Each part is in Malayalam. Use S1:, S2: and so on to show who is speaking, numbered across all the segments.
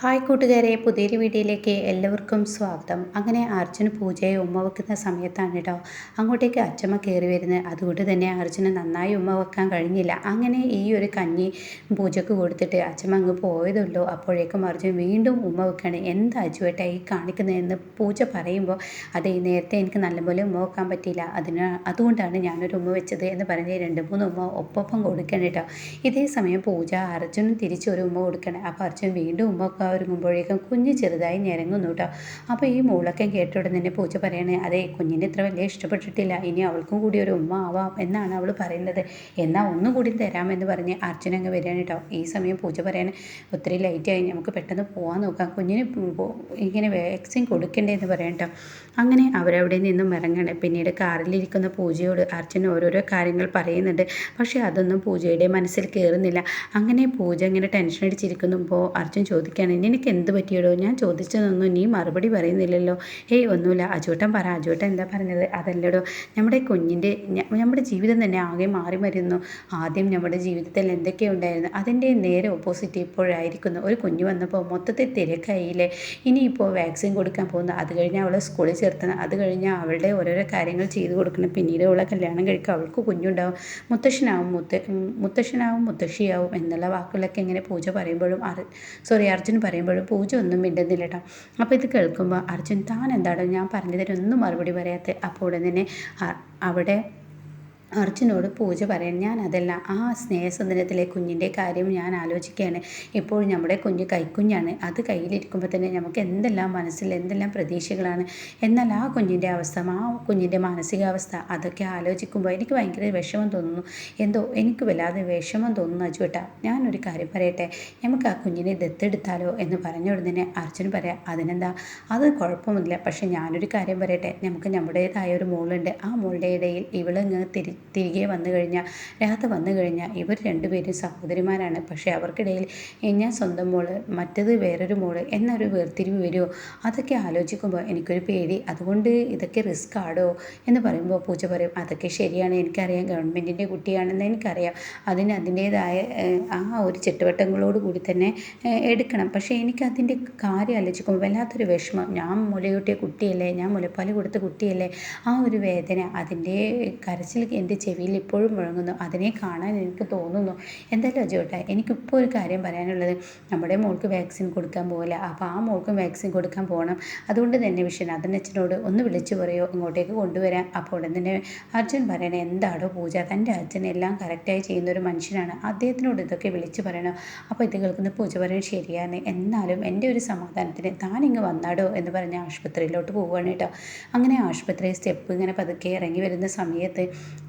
S1: ഹായ് കൂട്ടുകാരെ പുതിയൊരു വീഡിയോയിലേക്ക് എല്ലാവർക്കും സ്വാഗതം. അങ്ങനെ അർജുന് പൂജയെ ഉമ്മ വെക്കുന്ന സമയത്താണ് കേട്ടോ അങ്ങോട്ടേക്ക് അച്ഛമ്മ കയറി വരുന്നത്. അതുകൊണ്ട് തന്നെ അർജുന് നന്നായി ഉമ്മ വെക്കാൻ കഴിഞ്ഞില്ല. അങ്ങനെ ഈ ഒരു കഞ്ഞി പൂജക്ക് കൊടുത്തിട്ട് അച്ഛമ്മ അങ്ങ് പോയതുള്ളൂ. അപ്പോഴേക്കും അർജുൻ വീണ്ടും ഉമ്മ വെക്കാണ് എന്താ അജുവേട്ടാ ഈ കാണിക്കുന്നതെന്ന് പൂജ പറയുമ്പോൾ അതെ നേരത്തെ എനിക്ക് നല്ലപോലെ ഉമ്മ വെക്കാൻ പറ്റിയില്ല. അതിന് അതുകൊണ്ടാണ് ഞാനൊരു ഉമ്മ വെച്ചത് എന്ന് പറഞ്ഞ് രണ്ട് മൂന്ന് ഉമ്മ ഒപ്പം കൊടുക്കണം കേട്ടോ. ഇതേ സമയം പൂജ അർജുനും തിരിച്ചൊരു ഉമ്മ കൊടുക്കണം അപ്പോൾ അർജുൻ വീണ്ടും ഉമ്മ ഒരുങ്ങുമ്പോഴേക്കും കുഞ്ഞ് ചെറുതായി ഞരങ്ങുന്നു കേട്ടോ അപ്പോൾ ഈ മൂളൊക്കെ കേട്ട ഉടൻ തന്നെ പൂച്ച പറയണേ അതെ കുഞ്ഞിനെ ഇത്ര വലിയ ഇഷ്ടപ്പെട്ടിട്ടില്ല. ഇനി അവൾക്കും കൂടി ഒരു ഉമ്മ ആവാം എന്നാണ് അവൾ പറയുന്നത്. എന്നാൽ ഒന്നും കൂടി തരാമെന്ന് പറഞ്ഞ് അർജുന അങ്ങ് വരികയാണ് കേട്ടോ ഈ സമയം പൂച്ച പറയണേ ഒത്തിരി ആയി നമുക്ക് പെട്ടെന്ന് പോകാൻ നോക്കാം. കുഞ്ഞിന് ഇങ്ങനെ വാക്സിൻ കൊടുക്കണ്ടേ എന്ന് പറയാം കേട്ടോ അങ്ങനെ അവരവിടെ നിന്നും ഇറങ്ങണം. പിന്നീട് കാറിലിരിക്കുന്ന പൂജയോട് അർജുൻ ഓരോരോ കാര്യങ്ങൾ പറയുന്നുണ്ട്. പക്ഷേ അതൊന്നും പൂജയുടെ മനസ്സിൽ കയറുന്നില്ല അങ്ങനെ പൂജ ഇങ്ങനെ ടെൻഷൻ അടിച്ചിരിക്കുമ്പോൾ അർജുൻ ചോദിക്കുകയാണ് നിനക്ക് എന്ത് പറ്റിയടോ? ഞാൻ ചോദിച്ചതൊന്നും നീ മറുപടി പറയുന്നില്ലല്ലോ. ഏയ് ഒന്നുമില്ല. അജോട്ടൻ പറ. അജോട്ടൻ എന്താ പറഞ്ഞത്? അതല്ലടോ. നമ്മുടെ കുഞ്ഞിന്റെ നമ്മുടെ ജീവിതം തന്നെ ആകെ മാറി മരുന്നു ആദ്യം നമ്മുടെ ജീവിതത്തിൽ എന്തൊക്കെ ഉണ്ടായിരുന്നു അതിന്റെ നേരെ ഓപ്പോസിറ്റ് ഇപ്പോഴായിരിക്കുന്നു. ഒരു കുഞ്ഞ് വന്നപ്പോൾ മൊത്തത്തിൽ തിരക്കായില്ലേ? ഇനിയിപ്പോൾ വാക്സിൻ കൊടുക്കാൻ പോകുന്നു. അത് കഴിഞ്ഞാൽ അവളെ സ്കൂളിൽ ചേർത്തണം. അത് കഴിഞ്ഞാൽ അവളുടെ ഓരോരോ കാര്യങ്ങൾ ചെയ്തു കൊടുക്കണം. പിന്നീട് അവളെ കല്യാണം കഴിക്കുക അവൾക്ക് കുഞ്ഞുണ്ടാവും. മുത്തശ്ശനാവും. മുത്ത മുത്തശ്ശനാവും മുത്തശ്ശിയാവും എന്നുള്ള വാക്കുകളൊക്കെ ഇങ്ങനെ പൂജ പറയുമ്പോഴും സോറി അർജുൻ പറയുമ്പോഴും പൂജ ഒന്നും മിണ്ടുന്നില്ല കേട്ടോ അപ്പോൾ ഇത് കേൾക്കുമ്പോൾ അർജുൻ താൻ എന്താണോ ഞാൻ പറഞ്ഞതിനൊന്നും മറുപടി പറയാത്ത അപ്പോൾ ഉടൻ തന്നെ അവിടെ അർജുനോട് പൂജ പറയാൻ ഞാൻ അതല്ല ആ സ്നേഹസന്ദനത്തിലെ കുഞ്ഞിന്റെ കാര്യം ഞാൻ ആലോചിക്കുകയാണ്. ഇപ്പോൾ നമ്മുടെ കുഞ്ഞ് കൈക്കുഞ്ഞാണ്. അത് കയ്യിലിരിക്കുമ്പോൾ തന്നെ നമുക്ക് എന്തെല്ലാം മനസ്സിൽ എന്തെല്ലാം പ്രതീക്ഷകളാണ്. എന്നാൽ ആ കുഞ്ഞിന്റെ അവസ്ഥ ആ കുഞ്ഞിന്റെ മാനസികാവസ്ഥ അതൊക്കെ ആലോചിക്കുമ്പോൾ എനിക്ക് ഭയങ്കര വിഷമം തോന്നുന്നു. എന്തോ എനിക്ക് വല്ലാതെ വിഷമം തോന്നുന്നു അജുവേട്ട. ഞാനൊരു കാര്യം പറയട്ടെ? നമുക്ക് ആ കുഞ്ഞിനെ ദത്തെടുത്താലോ എന്ന് പറഞ്ഞ ഉടനെ അർജുൻ പറയാം അതിനെന്താ? അത് കുഴപ്പമൊന്നുമില്ല. പക്ഷേ ഞാനൊരു കാര്യം പറയട്ടെ? നമുക്ക് നമ്മുടേതായ ഒരു മോളുണ്ട്. ആ മോളുടെ ഇടയിൽ ഇവളിങ്ങ് തിരി തിരികെ വന്നു കഴിഞ്ഞാൽ രാധ വന്നു കഴിഞ്ഞാൽ ഇവർ രണ്ടുപേരും സഹോദരിമാരാണ്. പക്ഷേ അവർക്കിടയിൽ ഞാൻ സ്വന്തം മോൾ മറ്റത് വേറൊരു മോൾ എന്നൊരു വേർതിരിവ് വരുമോ അതൊക്കെ ആലോചിക്കുമ്പോൾ എനിക്കൊരു പേടി. അതുകൊണ്ട് ഇതൊക്കെ റിസ്ക് ആടോ എന്ന് പറയുമ്പോൾ പൂജ പറയും അതൊക്കെ ശരിയാണ് എനിക്കറിയാം. ഗവൺമെന്റിന്റെ കുട്ടിയാണെന്ന് എനിക്കറിയാം. അതിന് അതിന്റേതായ ആ ഒരു ചുറ്റുവട്ടങ്ങളോട് കൂടി തന്നെ എടുക്കണം. പക്ഷേ എനിക്കതിന്റെ കാര്യം ആലോചിക്കുമ്പോൾ വല്ലാത്തൊരു വിഷമം. ഞാൻ മുലയൂട്ടിയ കുട്ടിയല്ലേ? ഞാൻ മുലപ്പാൽ കൊടുത്ത കുട്ടിയല്ലേ? ആ ഒരു വേദന അതിന്റെ കരച്ചിൽ എന്റെ ചെവിയിൽ ഇപ്പോഴും മുഴങ്ങുന്നു. അതിനെ കാണാൻ എനിക്ക് തോന്നുന്നു. എന്തായാലും അജോട്ടെ എനിക്കിപ്പോൾ ഒരു കാര്യം പറയാനുള്ളത്. നമ്മുടെ മോൾക്ക് വാക്സിൻ കൊടുക്കാൻ പോകില്ല അപ്പോൾ ആ മോൾക്കും വാക്സിൻ കൊടുക്കാൻ പോകണം അതുകൊണ്ട് തന്നെ വിശ്വനാഥൻ അച്ഛനോട് ഒന്ന് വിളിച്ചു പറയോ? ഇങ്ങോട്ടേക്ക് കൊണ്ടുവരാം അപ്പോൾ ഉടൻ തന്നെ അർജുൻ പറയണേ എന്താടോ പൂജ? തന്റെ അച്ഛൻ എല്ലാം കറക്റ്റായി ചെയ്യുന്ന ഒരു മനുഷ്യനാണ്. അദ്ദേഹത്തിനോട് ഇതൊക്കെ വിളിച്ചു പറയണം? അപ്പോൾ ഇത് കേൾക്കുന്ന പൂജ പറയണം ശരിയാണ്. എന്നാലും എന്റെ ഒരു സമാധാനത്തിന് താൻ ഇങ്ങ് വന്നാടോ എന്ന് പറഞ്ഞ് ആശുപത്രിയിലോട്ട് പോവുകയാണ് കേട്ടോ. അങ്ങനെ ആശുപത്രി സ്റ്റെപ്പ് ഇങ്ങനെ പതുക്കെ ഇറങ്ങി വരുന്ന സമയത്ത്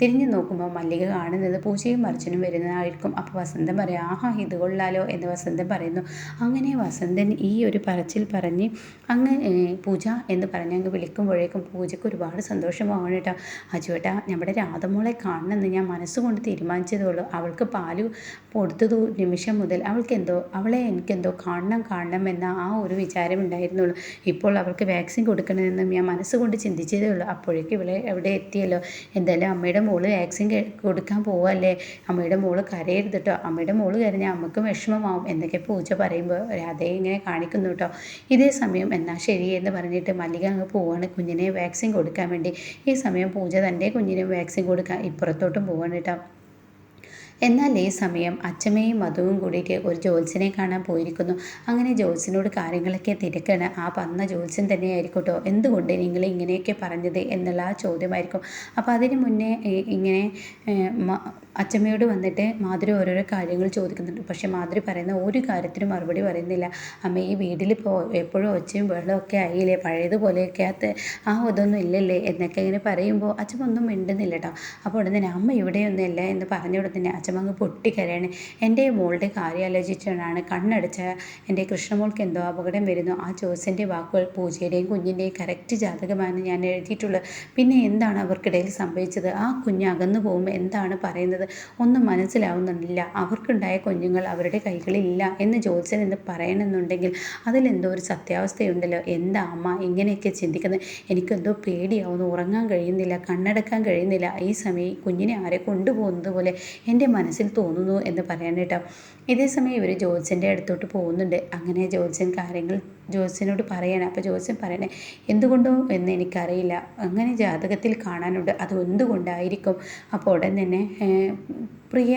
S1: തിരിഞ്ഞു നോക്കുമ്പോൾ മല്ലിക കാണുന്നത് പൂജയും അർച്ചനും വരുന്നതായിരിക്കും. അപ്പോൾ വസന്തം പറയാം ആഹാ ഇത് കൊള്ളാലോ എന്ന് വസന്തം പറയുന്നു. അങ്ങനെ വസന്തൻ ഈ ഒരു പറച്ചിൽ പറഞ്ഞ് അങ്ങ് പൂജ എന്ന് പറഞ്ഞ് അങ്ങ് വിളിക്കുമ്പോഴേക്കും പൂജയ്ക്ക് ഒരുപാട് സന്തോഷമാവണം കേട്ടോ. അജുവേട്ട നമ്മുടെ രാധമോളെ കാണണമെന്ന് ഞാൻ മനസ്സുകൊണ്ട് തീരുമാനിച്ചതേ ഉള്ളൂ അവൾക്ക് പാൽ കൊടുത്തതു നിമിഷം മുതൽ അവൾക്ക് എന്തോ അവളെ എനിക്കെന്തോ കാണണം കാണണം എന്ന ആ ഒരു വിചാരം ഉണ്ടായിരുന്നുള്ളൂ. ഇപ്പോൾ അവൾക്ക് വാക്സിൻ കൊടുക്കണമെന്നും ഞാൻ മനസ്സുകൊണ്ട് ചിന്തിച്ചതേ ഉള്ളൂ അപ്പോഴേക്കും ഇവളെ എവിടെ എത്തിയല്ലോ? എന്തായാലും അമ്മയുടെ മോൾ വാക്സിൻ കൊടുക്കാൻ പോവല്ലേ? അമ്മയുടെ മോൾ കരയരുത് കേട്ടോ അമ്മയുടെ മോൾ കരഞ്ഞാൽ അമ്മയ്ക്ക് വിഷമമാവും. എന്നൊക്കെ പൂജ പറയുമ്പോൾ രാധയെ ഇങ്ങനെ കാണിക്കുന്നു കേട്ടോ ഇതേ സമയം എന്നാൽ ശരി എന്ന് പറഞ്ഞിട്ട് മല്ലിക അങ്ങ് പോവാണ് കുഞ്ഞിനെ വാക്സിൻ കൊടുക്കാൻ വേണ്ടി. ഈ സമയം പൂജ തന്റെ കുഞ്ഞിനെ വാക്സിൻ കൊടുക്കാൻ ഇപ്പുറത്തോട്ടും പോവാണ് കേട്ടോ എന്നാൽ ഈ സമയം അച്ഛമ്മയും മധുവും കൂടിയിട്ട് ഒരു ജോത്സ്യനെ കാണാൻ പോയിരിക്കുന്നു. അങ്ങനെ ജോത്സ്യനോട് കാര്യങ്ങളൊക്കെ തിരക്കാണ്. ആ പന്ന ജോത്സ്യൻ തന്നെയായിരിക്കട്ടോ കേട്ടോ എന്തുകൊണ്ട് നിങ്ങൾ ഇങ്ങനെയൊക്കെ പറഞ്ഞത് എന്നുള്ള ആ ചോദ്യമായിരിക്കും. അപ്പോൾ അതിന് മുന്നേ ഇങ്ങനെ അച്ഛമ്മയോട് വന്നിട്ട് മാധുരി ഓരോരോ കാര്യങ്ങൾ ചോദിക്കുന്നുണ്ട്. പക്ഷേ മാധുരി പറയുന്ന ഒരു കാര്യത്തിനും മറുപടി പറയുന്നില്ല. അമ്മ ഈ വീട്ടിൽ ഇപ്പോൾ എപ്പോഴും ഒച്ചയും വെള്ളമൊക്കെ ആയില്ലേ? പഴയതുപോലെയൊക്കെ അത് ആ ഇതൊന്നും ഇല്ലല്ലേ? എന്നൊക്കെ ഇങ്ങനെ പറയുമ്പോൾ അച്ഛമ്മ ഒന്നും മിണ്ടുന്നില്ല കേട്ടോ അപ്പോൾ ഉടനെ അമ്മ ഇവിടെയൊന്നും ഇല്ല എന്ന് പറഞ്ഞ ഉടനെ അച്ഛൻ അങ്ങ് പൊട്ടിക്കരയാണ്. എന്റെ മോളുടെ കാര്യം ആലോചിച്ചുകൊണ്ടാണ് കണ്ണടച്ച എന്റെ കൃഷ്ണമോൾക്ക് എന്തോ അപകടം വരുന്നു. ആ ജോസിന്റെ വാക്കുകൾ പൂജയുടെയും കുഞ്ഞിന്റെയും കറക്റ്റ് ജാതകമാണ് ഞാൻ എഴുതിയിട്ടുള്ളത്. പിന്നെ എന്താണ് അവർക്കിടയിൽ സംഭവിച്ചത്? ആ കുഞ്ഞ് അകന്നു പോകുമ്പോൾ എന്താണ് പറയുന്നത്? ഒന്നും മനസ്സിലാവുന്നില്ല. അവർക്കുണ്ടായ കുഞ്ഞുങ്ങൾ അവരുടെ കൈകളില്ല എന്ന് ജോത്സ്യൻ എന്ന് പറയണമെന്നുണ്ടെങ്കിൽ അതിലെന്തോ ഒരു സത്യാവസ്ഥയുണ്ടല്ലോ. എന്താ അമ്മ ഇങ്ങനെയൊക്കെ ചിന്തിക്കുന്നത്? എനിക്കെന്തോ പേടിയാവുന്നു. ഉറങ്ങാൻ കഴിയുന്നില്ല കണ്ണടക്കാൻ കഴിയുന്നില്ല. ഈ സമയം കുഞ്ഞിനെ ആരെ കൊണ്ടുപോകുന്നത് പോലെ? എന്റെ മനസ്സിൽ തോന്നുന്നു എന്ന് പറയാനായിട്ടാണ് ഇതേ സമയം ഇവർ ജോത്സ്യന്റെ അടുത്തോട്ട് പോകുന്നുണ്ട്. അങ്ങനെ ജോത്സ്യൻ കാര്യങ്ങൾ ജോത്സ്യനോട് പറയണം. അപ്പോൾ ജോത്സ്യൻ പറയണേ എന്തുകൊണ്ടോ എന്ന് എനിക്കറിയില്ല. അങ്ങനെ ജാതകത്തിൽ കാണാനുണ്ട്. അത് എന്തുകൊണ്ടായിരിക്കും? അപ്പോൾ ഉടൻ തന്നെ പ്രിയ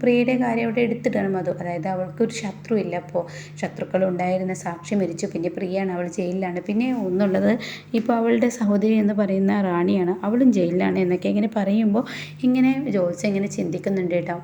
S1: പ്രിയയുടെ കാര്യം അവിടെ എടുത്തിടണം അത് അതായത് അവൾക്കൊരു ശത്രു ഇല്ല അപ്പോൾ ശത്രുക്കൾ ഉണ്ടായിരുന്ന സാക്ഷി മരിച്ചു പിന്നെ പ്രിയയാണ് അവൾ ജയിലിലാണ്. പിന്നെ ഒന്നുള്ളത് ഇപ്പോൾ അവളുടെ സഹോദരി എന്ന് പറയുന്ന റാണിയാണ്. അവളും ജയിലിലാണ് എന്നൊക്കെ ഇങ്ങനെ പറയുമ്പോൾ ഇങ്ങനെ ജോത്സ്യം ഇങ്ങനെ ചിന്തിക്കുന്നുണ്ട് കേട്ടോ.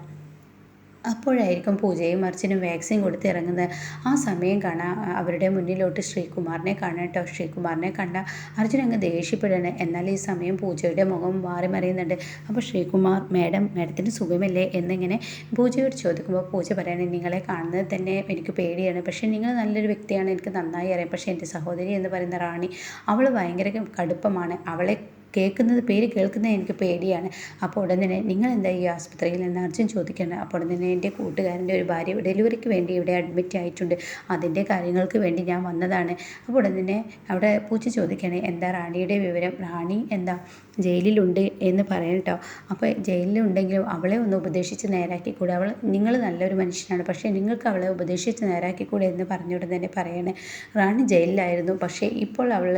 S1: അപ്പോഴായിരിക്കും പൂജയും അർച്ചനും വാക്സിൻ കൊടുത്ത് ഇറങ്ങുന്നത് ആ സമയം കാണാൻ അവരുടെ മുന്നിലോട്ട് ശ്രീകുമാറിനെ കാണാം കേട്ടോ ശ്രീകുമാറിനെ കണ്ട അർജുൻ അങ്ങ് ദേഷ്യപ്പെടണേ എന്നാൽ ഈ സമയം പൂജയുടെ മുഖം മാറി മറിയുന്നുണ്ട്. അപ്പോൾ ശ്രീകുമാർ മാഡം മാഡത്തിന് സുഖമല്ലേ? എന്നിങ്ങനെ പൂജയോട് ചോദിക്കുമ്പോൾ പൂജ പറയണേ നിങ്ങളെ കാണുന്നത് തന്നെ എനിക്ക് പേടിയാണ്. പക്ഷേ നിങ്ങൾ നല്ലൊരു വ്യക്തിയാണ്. എനിക്ക് നന്നായി അറിയാം. പക്ഷേ എന്റെ സഹോദരി എന്ന് പറയുന്ന റാണി അവൾ ഭയങ്കര കടുപ്പമാണ്. അവളെ കേൾക്കുന്നത് പേര് കേൾക്കുന്നത് എനിക്ക് പേടിയാണ്. അപ്പോൾ ഉടൻ തന്നെ നിങ്ങൾ എന്താ ഈ ആസ്പത്രിയിൽ നിന്ന് അർജുൻ ചോദിക്കേണ്ട അപ്പോൾ ഉടൻ തന്നെ എന്റെ കൂട്ടുകാരന്റെ ഒരു ഭാര്യ ഡെലിവറിക്ക് വേണ്ടി ഇവിടെ അഡ്മിറ്റ് ആയിട്ടുണ്ട്. അതിന്റെ കാര്യങ്ങൾക്ക് വേണ്ടി ഞാൻ വന്നതാണ്. അപ്പോൾ ഉടൻ തന്നെ അവിടെ പൂച്ച ചോദിക്കണേ എന്താ റാണിയുടെ വിവരം? റാണി എന്താ ജയിലിലുണ്ട് എന്ന് പറയാം കേട്ടോ. അപ്പോൾ ജയിലിലുണ്ടെങ്കിലും അവളെ ഒന്ന് ഉപദേശിച്ച് നേരാക്കിക്കൂടെ? അവൾ നിങ്ങൾ നല്ലൊരു മനുഷ്യനാണ് പക്ഷേ നിങ്ങൾക്ക് അവളെ ഉപദേശിച്ച് നേരാക്കിക്കൂടെ എന്ന് പറഞ്ഞുകൊണ്ട് തന്നെ പറയണേ. റാണി ജയിലിലായിരുന്നു പക്ഷേ ഇപ്പോൾ അവൾ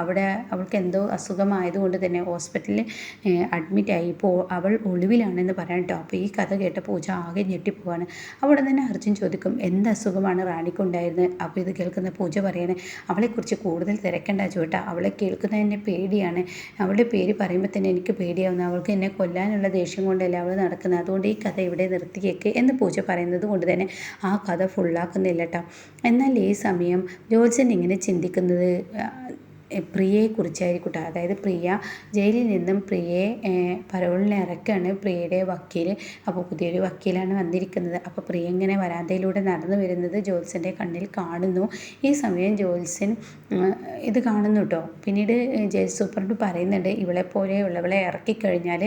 S1: അവിടെ അവൾക്ക് എന്തോ അസുഖമായതുകൊണ്ട് തന്നെ ഹോസ്പിറ്റലിൽ അഡ്മിറ്റായി ഇപ്പോൾ അവൾ ഒളിവിലാണെന്ന് പറയാം കേട്ടോ അപ്പോൾ ഈ കഥ കേട്ട പൂജ ആകെ ഞെട്ടിപ്പോവാണ്. അവിടെ തന്നെ അർജുൻ ചോദിക്കും എന്ത് അസുഖമാണ് റാണിക്കുണ്ടായിരുന്നത് അപ്പോൾ ഇത് കേൾക്കുന്ന പൂജ പറയണേ അവളെക്കുറിച്ച് കൂടുതൽ തിരക്കേണ്ട ചോട്ടാ. അവളെ കേൾക്കുന്നതിനെ പേടിയാണ്. അവളുടെ പേര് പറയുമ്പോൾ തന്നെ എനിക്ക് പേടിയാവുന്നു. അവൾക്ക് എന്നെ കൊല്ലാനുള്ള ദേഷ്യം കൊണ്ടല്ല അവൾ നടക്കുന്നത് അതുകൊണ്ട് ഈ കഥ ഇവിടെ നിർത്തിയേക്ക്. എന്ന് പൂജ പറയുന്നത് കൊണ്ട് തന്നെ ആ കഥ ഫുള്ളാക്കുന്നില്ല കേട്ടോ എന്നാൽ ഈ സമയം ജോത്സൻ ഇങ്ങനെ ചിന്തിക്കുന്നത്? പ്രിയയെക്കുറിച്ചായിരിക്കട്ടെ അതായത് പ്രിയ ജയിലിൽ നിന്നും പ്രിയയെ പരോളിന് ഇറക്കുകയാണ് പ്രിയയുടെ വക്കീൽ അപ്പോൾ പുതിയൊരു വക്കീലാണ് വന്നിരിക്കുന്നത്. അപ്പോൾ പ്രിയ ഇങ്ങനെ വരാന്തയിലൂടെ നടന്നു വരുന്നത് ജോത്സന്റെ കണ്ണിൽ കാണുന്നു. ഈ സമയം ജോത്സൻ ഇത് കാണുന്നു കേട്ടോ പിന്നീട് ജയിൽ സൂപ്രണ്ട് പറയുന്നുണ്ട് ഇവളെ പോലെയുള്ളവളെ ഇറക്കിക്കഴിഞ്ഞാൽ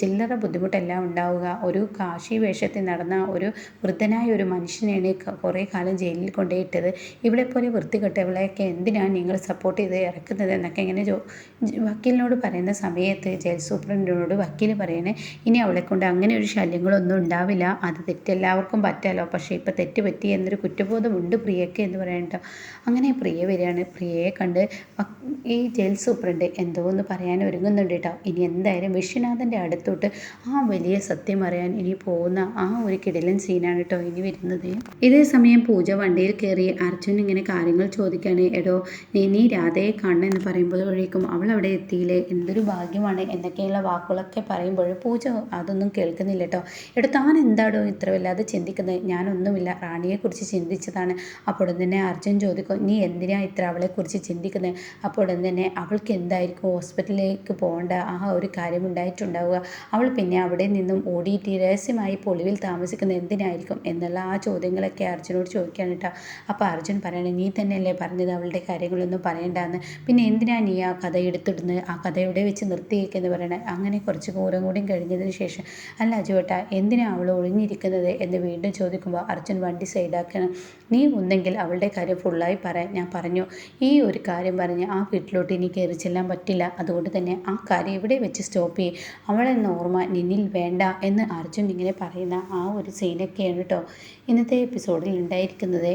S1: ചില്ലറ ബുദ്ധിമുട്ടെല്ലാം ഉണ്ടാവുക. ഒരു കാശി വേഷത്തിൽ നടന്ന ഒരു വൃദ്ധനായ ഒരു മനുഷ്യനെയാണ് കുറേ കാലം ജയിലിൽ കൊണ്ടുപോയിട്ടത്. ഇവളെ പോലെ വൃത്തികെട്ടവളെയൊക്കെ എന്തിനാണ് നിങ്ങൾ സപ്പോർട്ട് ചെയ്ത് നടക്കുന്നത് എന്നൊക്കെ ഇങ്ങനെ ജോ വക്കീലിനോട് പറയുന്ന സമയത്ത് ജയിൽ സൂപ്രണ്ടിനോട് വക്കീൽ പറയണേ ഇനി അവളെ കൊണ്ട് അങ്ങനെ ഒരു ശല്യങ്ങളൊന്നും ഉണ്ടാവില്ല. അത് തെറ്റെല്ലാവർക്കും പറ്റാലോ? പക്ഷേ ഇപ്പം തെറ്റ് പറ്റി എന്നൊരു കുറ്റബോധമുണ്ട് പ്രിയയ്ക്ക് എന്ന് പറയണ്ട അങ്ങനെ പ്രിയ വരികയാണ്. പ്രിയയെ കണ്ട് ഈ ജയിൽ സൂപ്രണ്ട് എന്തോ ഒന്ന് പറയാൻ ഒരുങ്ങുന്നുണ്ട് കേട്ടോ ഇനി എന്തായാലും വിശ്വനാഥന്റെ അടുത്തോട്ട് ആ വലിയ സത്യം അറിയാൻ ഇനി പോകുന്ന ആ ഒരു കിടലൻ സീനാണ് കേട്ടോ ഇനി വരുന്നത്. ഇതേ സമയം പൂജ വണ്ടിയിൽ കയറി അർജുൻ ഇങ്ങനെ കാര്യങ്ങൾ ചോദിക്കുകയാണ് എടോ നീ നീ രാധയെ കാണണമെന്ന് പറയുമ്പോഴേക്കും അവൾ അവിടെ എത്തിയില്ലേ? എന്തൊരു ഭാഗ്യമാണ് എന്നൊക്കെയുള്ള വാക്കുകളൊക്കെ പറയുമ്പോൾ പൂജ അതൊന്നും കേൾക്കുന്നില്ല കേട്ടോ. എടോ താൻ എന്താടോ ഇത്ര വല്ലാതെ ചിന്തിക്കുന്നത്? ഞാനൊന്നുമില്ല. റാണിയെക്കുറിച്ച് ചിന്തിച്ചതാണ്. അപ്പോൾ തന്നെ അർജുൻ ചോദിക്കും നീ എന്തിനാ ഇത്ര അവളെക്കുറിച്ച് ചിന്തിക്കുന്നത്? അപ്പോൾ തന്നെ അവൾക്ക് എന്തായിരിക്കും ഹോസ്പിറ്റലിലേക്ക് പോകേണ്ട? ആ ഒരു കാര്യം ഉണ്ടായിട്ടുണ്ടാവുക. അവൾ പിന്നെ അവിടെ നിന്നും ഓടിയിട്ട് രഹസ്യമായി പൊളിവിൽ താമസിക്കുന്നത് എന്തിനായിരിക്കും? എന്നുള്ള ആ ചോദ്യങ്ങളൊക്കെ അർജുനോട് ചോദിക്കാൻ കേട്ടോ. അപ്പോൾ അർജുൻ പറയണേ നീ തന്നെയല്ലേ പറഞ്ഞത് അവളുടെ കാര്യങ്ങളൊന്നും പറയണ്ടെന്ന്? പിന്നെ എന്തിനാണ് നീ ആ കഥ എടുത്തിടുന്നത് ആ കഥ എവിടെ വെച്ച് നിർത്തിയേക്കെന്ന് പറയണത് അങ്ങനെ കുറച്ച് കൂരം കൂടിയും കഴിഞ്ഞതിന് ശേഷം അല്ല അജുവേട്ട എന്തിനാണ് അവൾ ഒളിഞ്ഞിരിക്കുന്നത് എന്ന് വീണ്ടും ചോദിക്കുമ്പോൾ അർജുൻ വണ്ടി സൈഡാക്കണം. നീ ഒന്നെങ്കിൽ അവളുടെ കാര്യം ഫുള്ളായി പറയാൻ ഞാൻ പറഞ്ഞു ഈ ഒരു കാര്യം പറഞ്ഞ് ആ വീട്ടിലോട്ട് ഇനി കയറി ചെല്ലാൻ പറ്റില്ല. അതുകൊണ്ട് തന്നെ ആ കാര്യം ഇവിടെ വെച്ച് സ്റ്റോപ്പ് ചെയ്യും? അവളെന്ന ഓർമ്മ നിന്നിൽ വേണ്ട എന്ന് അർജുൻ ഇങ്ങനെ പറയുന്ന ആ ഒരു സീനൊക്കെയാണ് കേട്ടോ ഇന്നത്തെ എപ്പിസോഡിൽ ഉണ്ടായിരിക്കുന്നത്.